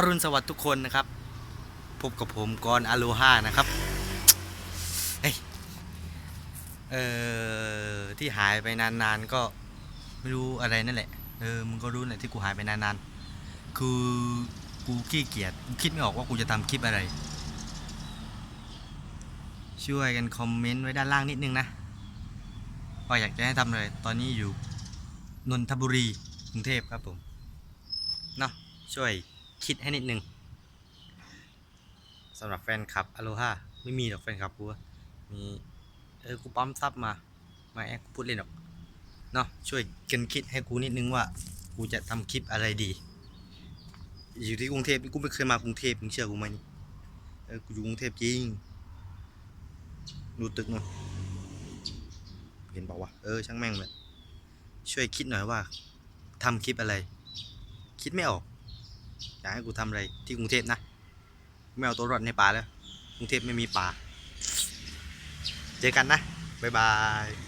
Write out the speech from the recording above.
อรุณสวัสดิ์ทุกคนนะครับ พบกับผมกรณ์อโลฮานะครับเฮ้ยเอ่อที่หายไปนานๆก็ไม่รู้อะไรนั่นแหละ เออมึงก็รู้แหละที่กูหายไปนานๆ คือกูขี้เกียจกูคิดไม่ออกว่ากูจะทำคลิปอะไร ช่วยกันคอมเมนต์ไว้ด้านล่างนิดนึงนะว่าอยากจะให้ทำอะไร ตอนนี้อยู่นนทบุรีกรุงเทพครับผม เนาะช่วย คิดให้นิดนึงสำหรับแฟนคลับอโลฮาไม่มีหรอกแฟนคลับกูมีเออกูปั๊มซับมามาแอบกูพูดเล่นหรอกเนาะช่วยกันคิดให้กูนิดนึงว่า กูจะทำคลิปอะไรดี อยู่ที่กรุงเทพกูไม่เคยมากรุงเทพมึงเชื่อกูไหมนี่เออกูอยู่กรุงเทพจริงดูตึกหน่อยเห็นบอกว่าเออช่างแม่งเลยช่วยคิดหน่อยว่าทำคลิปอะไร คิดไม่ออก อยากให้กูทำอะไรที่กรุงเทพนะไม่เอาตัวรอดในป่าแล้วกรุงเทพไม่มีป่า เจอกันนะ บ๊ายบาย